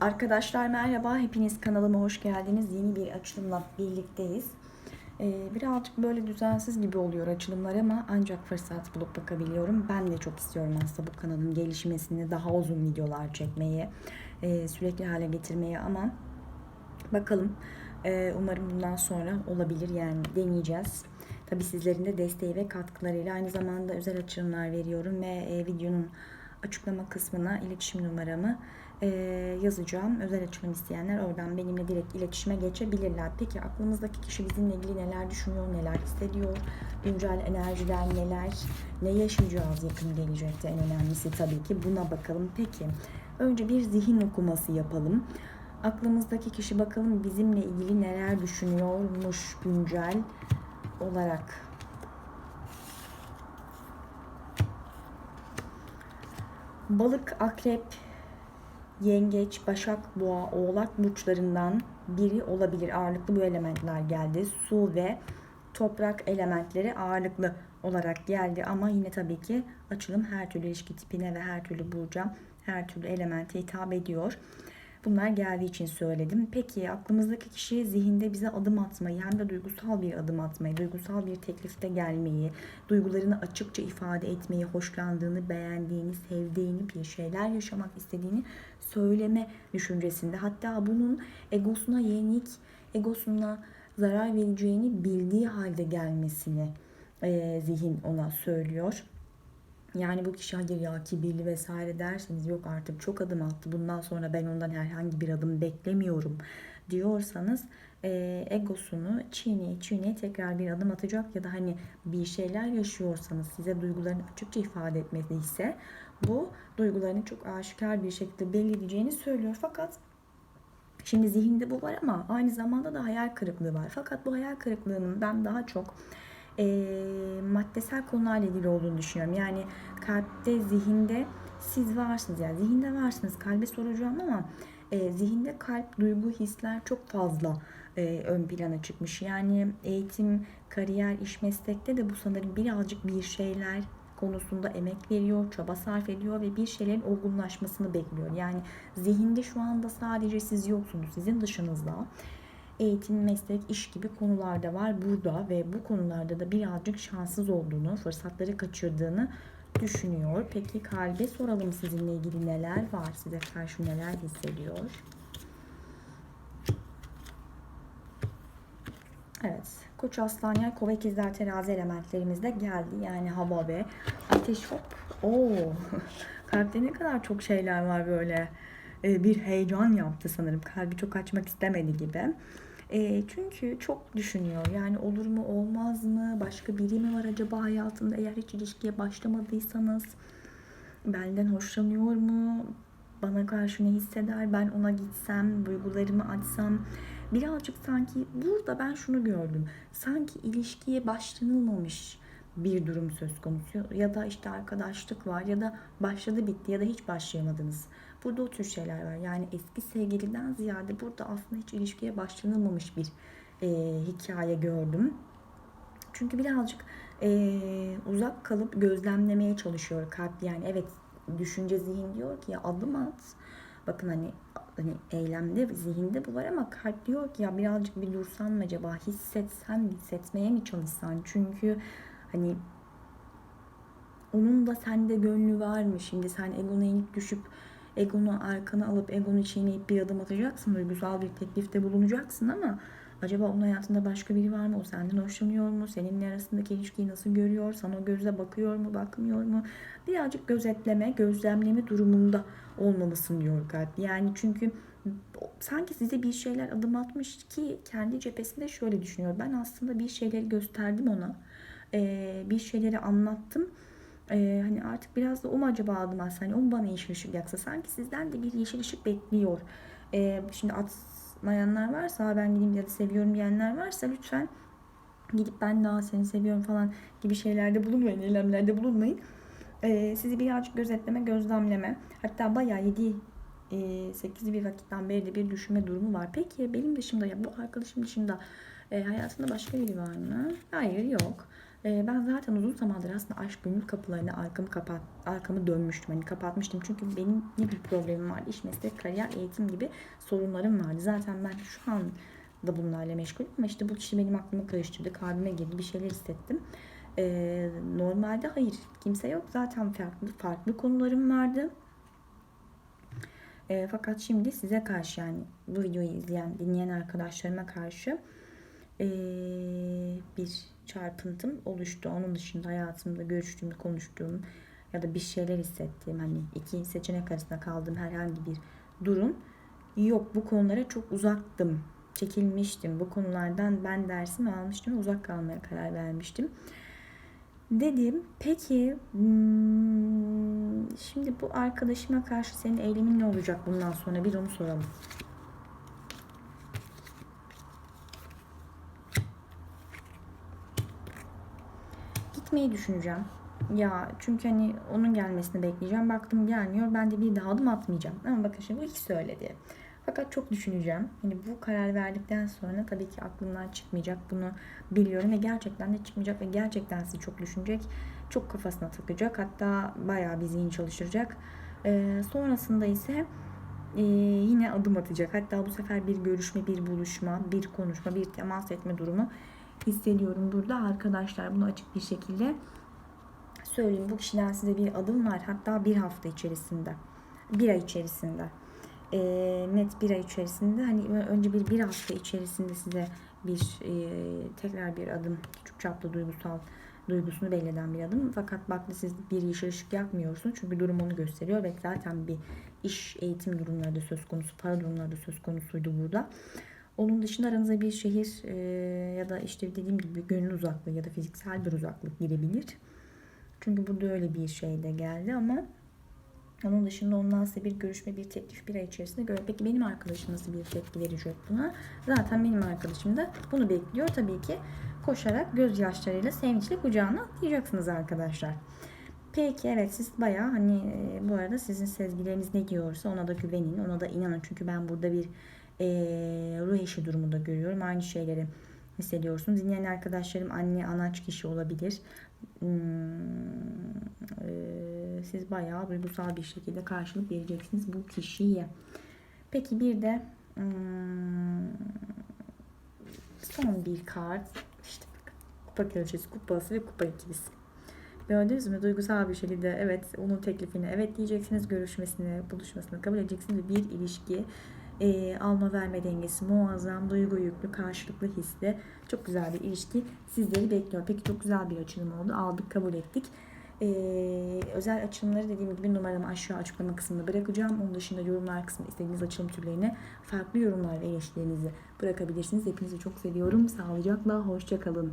Arkadaşlar merhaba, hepiniz kanalıma hoş geldiniz. Yeni bir açılımla birlikteyiz. Ee, birazcık böyle düzensiz gibi oluyor açılımlar ama ancak fırsat bulup bakabiliyorum. Ben de çok istiyorum aslında bu kanalın gelişmesini, daha uzun videolar çekmeyi, e, sürekli hale getirmeyi ama bakalım. Ee, umarım bundan sonra olabilir yani deneyeceğiz. Tabi sizlerin de desteği ve katkılarıyla aynı zamanda özel açılımlar veriyorum ve e, videonun açıklama kısmına iletişim numaramı e, yazacağım. Özel açılım isteyenler oradan benimle direkt iletişime geçebilirler. Peki aklımızdaki kişi bizimle ilgili neler düşünüyor, neler hissediyor, güncel enerjiler neler, ne yaşayacağız yakın gelecekte en önemlisi tabii ki buna bakalım. Peki önce bir zihin okuması yapalım. Aklımızdaki kişi bakalım bizimle ilgili neler düşünüyormuş güncel olarak. Balık, akrep, yengeç, başak, boğa, oğlak burçlarından biri olabilir. Ağırlıklı bu elementler geldi. Su ve toprak elementleri ağırlıklı olarak geldi ama yine tabii ki açılım her türlü ilişki tipine ve her türlü burca, her türlü elemente hitap ediyor. Bunlar geldiği için söyledim. Peki aklımızdaki kişi zihinde bize adım atmayı hem de duygusal bir adım atmayı, duygusal bir teklifte gelmeyi, duygularını açıkça ifade etmeyi, hoşlandığını, beğendiğini, sevdiğini, bir şeyler yaşamak istediğini söyleme düşüncesinde. Hatta bunun egosuna yenik, egosuna zarar vereceğini bildiği halde gelmesini e, zihin ona söylüyor. Yani bu kişi hayır ya kibirli vesaire derseniz yok artık çok adım attı bundan sonra ben ondan herhangi bir adım beklemiyorum diyorsanız e, egosunu çiğneye çiğneye tekrar bir adım atacak ya da hani bir şeyler yaşıyorsanız size duygularını açıkça ifade etmesi ise bu duygularını çok aşikar bir şekilde belli edeceğini söylüyor fakat Şimdi zihinde bu var ama aynı zamanda da hayal kırıklığı var. Fakat bu hayal kırıklığının ben daha çok e, maddesel konularla ilgili olduğunu düşünüyorum. Yani kalpte, zihinde siz varsınız. Yani zihinde varsınız. Kalbe soracağım ama e, zihinde kalp, duygu, hisler çok fazla e, ön plana çıkmış. Yani eğitim, kariyer, iş, meslekte de bu sanırım birazcık bir şeyler konusunda emek veriyor, çaba sarf ediyor ve bir şeylerin olgunlaşmasını bekliyor. Yani zihinde şu anda sadece siz yoksunuz. Sizin dışınızda eğitim, meslek, iş gibi konularda var burada ve bu konularda da birazcık şanssız olduğunu, fırsatları kaçırdığını düşünüyor. Peki kalbe soralım sizinle ilgili neler var, size karşı neler hissediyor? Evet. Koç, aslan, yay, kova, ikizler, terazi elementlerimiz de geldi. Yani hava ve ateş hop. Oo. Kalpte ne kadar çok şeyler var böyle. Ee, bir heyecan yaptı sanırım. Kalbi çok açmak istemedi gibi. E, çünkü çok düşünüyor. Yani olur mu olmaz mı? Başka biri mi var acaba hayatında? Eğer hiç ilişkiye başlamadıysanız benden hoşlanıyor mu? Bana karşı ne hisseder? Ben ona gitsem, duygularımı açsam. Birazcık sanki burada ben şunu gördüm. Sanki ilişkiye başlanılmamış bir durum söz konusu ya da işte arkadaşlık var ya da başladı bitti ya da hiç başlayamadınız. Burada o tür şeyler var. Yani eski sevgiliden ziyade burada aslında hiç ilişkiye başlanılmamış bir e, hikaye gördüm. Çünkü birazcık e, uzak kalıp gözlemlemeye çalışıyor kalp. Yani evet düşünce zihin diyor ki ya adım at. Bakın hani hani eylemde zihinde bu var ama kalp diyor ki ya birazcık bir dursan mı acaba hissetsen hissetmeye mi çalışsan? Çünkü hani onun da sende gönlü var mı? Şimdi sen egona inip düşüp egonu arkana alıp egonu çiğneyip bir adım atacaksın. Duygusal bir teklifte bulunacaksın ama acaba onun hayatında başka biri var mı? O senden hoşlanıyor mu? Seninle arasındaki ilişkiyi nasıl görüyor? Sana o gözle bakıyor mu? Bakmıyor mu? Birazcık gözetleme, gözlemleme durumunda olmamasın diyor kalp. Yani çünkü sanki size bir şeyler adım atmış ki kendi cephesinde şöyle düşünüyor. Ben aslında bir şeyleri gösterdim ona. Ee, bir şeyleri anlattım ee, hani artık biraz da o mu acaba atsa hani o mu bana yeşil ışık yaksa sanki sizden de bir yeşil ışık bekliyor. Ee, şimdi atmayanlar varsa ben gideyim ya da seviyorum diyenler varsa lütfen gidip ben daha seni seviyorum falan gibi şeylerde bulunmayın, eylemlerde bulunmayın. Ee, sizi birazcık gözetleme, gözlemleme. Hatta bayağı 7 8 bir vakitten beri de bir düşünme durumu var. Peki benim dışımda ya bu arkadaşım dışında e, hayatında başka biri var mı? Hayır yok. Ee, ben zaten uzun zamandır aslında aşk gönül kapılarına arkamı kapat, arkamı dönmüştüm. Hani kapatmıştım. Çünkü benim ne bir problemim vardı. İş, meslek, kariyer, eğitim gibi sorunlarım vardı. Zaten ben şu an da bunlarla meşgulüm ama işte bu kişi benim aklımı karıştırdı. Kalbime girdi. Bir şeyler hissettim. Ee, normalde hayır kimse yok. Zaten farklı farklı konularım vardı. E, fakat şimdi size karşı yani bu videoyu izleyen, dinleyen arkadaşlarıma karşı e, bir çarpıntım oluştu. Onun dışında hayatımda görüştüğüm, konuştuğum ya da bir şeyler hissettiğim hani iki seçenek arasında kaldığım herhangi bir durum yok. Bu konulara çok uzaktım. Çekilmiştim. Bu konulardan ben dersimi almıştım uzak kalmaya karar vermiştim. Dedim peki hmm, şimdi bu arkadaşıma karşı senin eylemin ne olacak bundan sonra bir onu soralım. Gitmeyi düşüneceğim. Ya çünkü hani onun gelmesini bekleyeceğim. Baktım gelmiyor. Ben de bir daha adım atmayacağım. Ama bakın şimdi bu ilk söyledi. Fakat çok düşüneceğim. Hani bu karar verdikten sonra tabii ki aklımdan çıkmayacak. Bunu biliyorum ve gerçekten de çıkmayacak ve gerçekten sizi çok düşünecek. Çok kafasına takacak. Hatta bayağı bir zihin çalıştıracak. Ee, sonrasında ise e, yine adım atacak. Hatta bu sefer bir görüşme, bir buluşma, bir konuşma, bir temas etme durumu hissediyorum burada. Arkadaşlar bunu açık bir şekilde söyleyeyim. Bu kişiden size bir adım var. Hatta bir hafta içerisinde. Bir ay içerisinde e, net bir ay içerisinde hani önce bir bir hafta içerisinde size bir e, tekrar bir adım küçük çaplı duygusal duygusunu belli bir adım. Fakat baktı siz bir yeşil ışık yakmıyorsunuz. Çünkü durum onu gösteriyor ve zaten bir iş eğitim durumları da söz konusu, para durumları da söz konusuydu burada. Onun dışında aranıza bir şehir e, ya da işte dediğim gibi gönül uzaklığı ya da fiziksel bir uzaklık girebilir. Çünkü burada öyle bir şey de geldi ama onun dışında ondan size bir görüşme, bir teklif bir ay içerisinde göre. Peki benim arkadaşım nasıl bir tepki verecek buna? Zaten benim arkadaşım da bunu bekliyor. Tabii ki koşarak gözyaşlarıyla sevinçle kucağına atlayacaksınız arkadaşlar. Peki evet siz bayağı hani e, bu arada sizin sezgileriniz ne diyorsa ona da güvenin, ona da inanın. Çünkü ben burada bir e, ruh eşi durumu da görüyorum. Aynı şeyleri hissediyorsunuz. Dinleyen arkadaşlarım anne, anaç kişi olabilir. Hmm, siz bayağı duygusal bir şekilde karşılık vereceksiniz bu kişiye. Peki bir de hmm, son bir kart. İşte kupa kraliçesi, kupası ve kupa ikilisi. Gördünüz mü? Duygusal bir şekilde evet onun teklifini evet diyeceksiniz. Görüşmesini, buluşmasını kabul edeceksiniz. Bir ilişki e, alma verme dengesi muazzam, duygu yüklü, karşılıklı hisli çok güzel bir ilişki sizleri bekliyor. Peki çok güzel bir açılım oldu. Aldık, kabul ettik. Ee, özel açılımları dediğim gibi numaramı aşağı açıklama kısmında bırakacağım. Onun dışında yorumlar kısmında istediğiniz açılım türlerine farklı yorumlar ve eleştirilerinizi bırakabilirsiniz. Hepinizi çok seviyorum. Sağlıcakla, hoşça kalın.